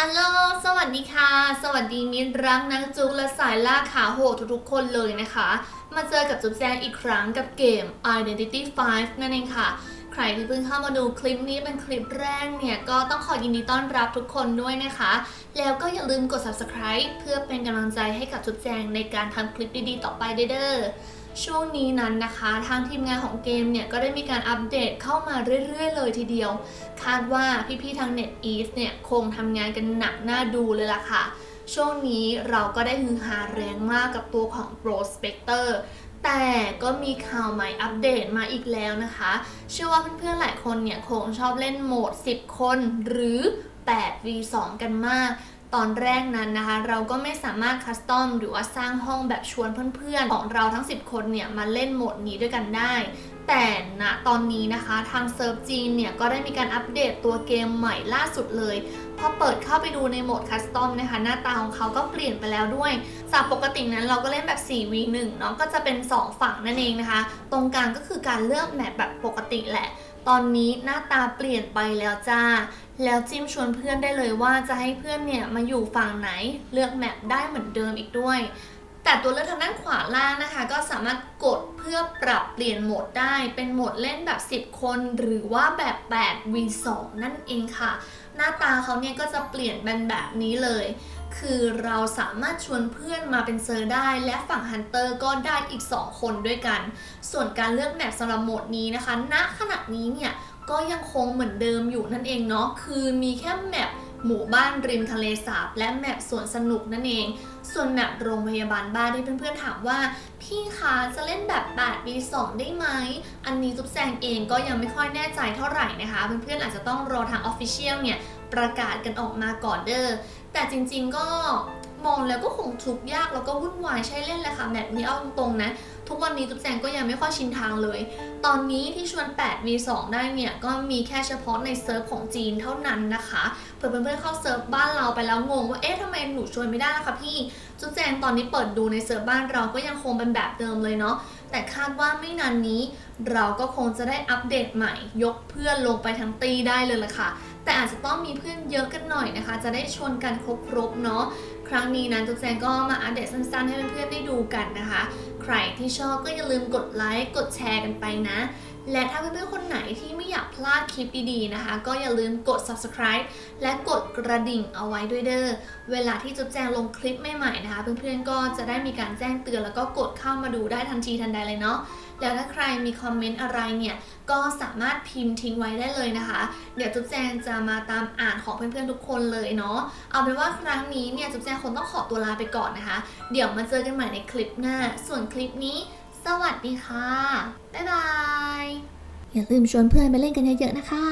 อัลโลสวัสดีค่ะ สวัสดีมิตรรักนักจุกและสายล่าขาโหดทุกๆคนเลยนะคะ มาเจอกับจุ๊บแจงอีกครั้งกับเกม Identity 5 นั่นเองค่ะ ใครที่เพิ่งเข้ามาดูคลิปนี้เป็นคลิปแรกเนี่ย ก็ต้องขอยินดีต้อนรับทุกคนด้วยนะคะ แล้วก็อย่าลืมกด subscribe เพื่อเป็นกำลังใจให้กับจุ๊บแจงในการทำคลิปดีๆ ต่อไปเด้อ ช่วงนี้นั้นนะคะทางทีมงานของเกมเนี่ยก็ได้มีการอัปเดตเข้ามาเรื่อยๆ เลยทีเดียว คาดว่าพี่ๆทาง NetEase เนี่ยคงทำงานกันหนักหน้าดูเลยล่ะค่ะ ช่วงนี้เราก็ได้ฮือฮาแรงมากกับตัวของ Prospector แต่ก็มีข่าวใหม่อัปเดตมาอีกแล้วนะคะ เชื่อว่าเพื่อนๆหลายคนเนี่ยคงชอบเล่นโหมด 10 คนหรือ 8v2 กันมาก ตอนแรกนั้นนะคะ เราก็ไม่สามารถคัสตอมหรือว่าสร้างห้องแบบชวนเพื่อนๆ ของเราทั้ง 10 คนเนี่ยมาเล่นโหมดนี้ด้วยกันได้ แต่ณตอนนี้นะคะทางเซิร์ฟจีนเนี่ยก็ได้มีการอัปเดตตัวเกมใหม่ล่าสุดเลยพอเปิดเข้าไปดูในโหมดคัสตอมนะคะ หน้าตาของเขาก็เปลี่ยนไปแล้วด้วย จากปกตินั้นเราก็เล่นแบบ 4v1 เนาะก็จะเป็น 2 ฝั่งนั่นเองนะคะ ตรงกลางก็คือการเลือกแมปแบบปกติแหละ ตอนนี้หน้าตาเปลี่ยนไปแล้วจ้า แล้วจิ้มชวนเพื่อนได้เลยว่าจะให้เพื่อนเนี่ยมาอยู่ฝั่งไหน เลือกแมปได้เหมือนเดิมอีกด้วย แต่ตัวเลือกทางด้านขวาล่างนะคะ ก็สามารถกดเพื่อปรับเปลี่ยนโหมดได้ เป็นโหมดเล่นแบบ 10 คน หรือว่าแบบ 8v2 นั่นเองค่ะ หน้าตาเขาเนี่ยก็จะเปลี่ยนเป็นแบบนี้เลย คือเราสามารถชวนเพื่อนมาเป็นเซอร์ได้ และฝั่งฮันเตอร์ก็ได้อีก 2 คนด้วยกัน ส่วนการเลือกแมปสำหรับโหมดนี้นะคะณขณะนี้เนี่ยก็ยังคงเหมือนเดิมอยู่นั่นเองเนาะคือมีแค่แมปหมู่บ้านริมทะเลสาบ และแมปสวนสนุกนั่นเอง ส่วนแมปโรงพยาบาลบ้านที่เพื่อนๆถามว่า พี่คะจะเล่นแบบ8 v 2ได้ไหม อันนี้จุ๊บแจงเองก็ยังไม่ค่อยแน่ใจเท่าไหร่นะคะ เพื่อนๆอาจจะต้องรอทาง Official เนี่ย ประกาศกันออกมาก่อนเด้อ แต่จริงๆก็มองแล้วก็คงทุกยากแล้วก็วุ่นวายใช่เล่นแหละค่ะแบบนี้เอาตรงๆนะ ทุกวันนี้จุ๊บแจงก็ยังไม่ค่อยชินทางเลย ตอนนี้ที่ชวน 8 v 2ได้เนี่ย ก็มีแค่เฉพาะในเซิร์ฟของจีนเท่านั้นนะคะเผื่อเพื่อนๆเข้าเซิร์ฟบ้านเราไปแล้วงงว่าเอ๊ะทำไมหนูชวนไม่ได้ล่ะคะพี่จุ๊บแจงตอนนี้เปิดดูในเซิร์ฟบ้านเราก็ยังคงเป็นแบบเดิมเลยเนาะแต่คาดว่าไม่นานนี้ เราก็คงจะได้อัปเดตใหม่ ยกเพื่อนลงไปทั้งตีได้เลยล่ะค่ะ แต่อาจจะต้องมีเพื่อนเยอะกันหน่อยนะคะ จะได้ชนกันครบๆเนาะครั้งนี้นะจุ๊บแจงก็มาอัปเดตสั้นๆ ให้เพื่อนๆได้ดูกันนะคะ ใครที่ชอบก็อย่าลืมกดไลค์กดแชร์กันไปนะ และถ้าเพื่อนๆคนไหนที่ไม่อยากพลาดคลิปดีๆนะคะ ก็อย่าลืมกด subscribe และกดกระดิ่งเอาไว้ด้วยเด้อ เวลาที่จุ๊บแจงลงคลิปใหม่ๆนะคะ เพื่อนๆก็จะได้มีการแจ้งเตือนแล้วก็กดเข้ามาดูได้ทันทีทันใดเลยเนาะ แล้วถ้าใครมีคอมเมนต์อะไรเนี่ย ก็สามารถพิมพ์ทิ้งไว้ได้เลยนะคะ เดี๋ยวจุ๊บแจงจะมาตามอ่านของเพื่อนๆทุกคนเลยเนาะ เอาเป็นว่าครั้งนี้เนี่ยจุ๊บแจงคงต้องขอตัวลาไปก่อนนะคะ เดี๋ยวมาเจอกันใหม่ในคลิปหน้า ส่วนคลิปนี้ สวัสดีค่ะ บ๊ายบาย อย่าลืมชวนเพื่อนไปเล่นกันเยอะๆนะคะ